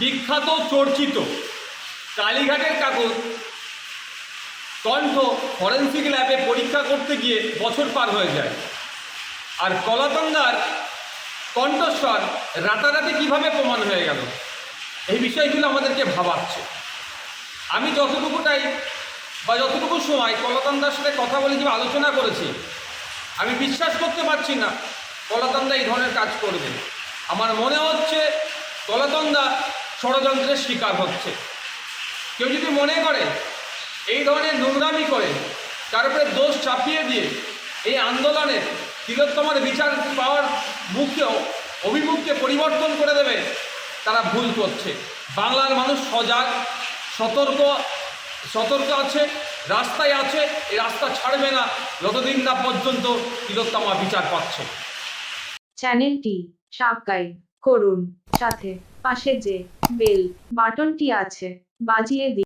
বিখ্যাত চর্চিত কালীঘাটের কাগজ, কণ্ঠ ফরেন্সিক ল্যাবে পরীক্ষা করতে গিয়ে বছর পার হয়ে যায়। আর কলাতঙ্গার কণ্ঠস্বর রাতারাতি কীভাবে প্রমাণ হয়ে গেল, এই বিষয়গুলো আমাদেরকে ভাবাচ্ছে। আমি যতটুকুটাই বা যতটুকু সময় কলাতন্দার সাথে কথা বলে যে আলোচনা করেছি, আমি বিশ্বাস করতে পারছি না কলাতন্দা এই ধরনের কাজ করবে। আমার মনে হচ্ছে কলাতন্দা ষড়যন্ত্রের শিকার হচ্ছে। কেউ যদি মনে করে এই ধরনের নোংরামি করে, তার উপরে দোষ চাপিয়ে দিয়ে এই আন্দোলনের তিলোত্তমার বিচার পাওয়ার মুখকেও অভিমুখকে পরিবর্তন করে দেবে, তারা ভুল করছে। বাংলার মানুষ সজাগ, সতর্ক সতর্ক আছে, রাস্তায় আছে, এই রাস্তা ছাড়বে না, যতদিন না পর্যন্ত তিলোত্তমা বিচার পাচ্ছে। চ্যানেলটি সাবস্ক্রাইব করুন। সাথে পাশে যে বেল বাটনটি আছে বাজিয়ে দিন।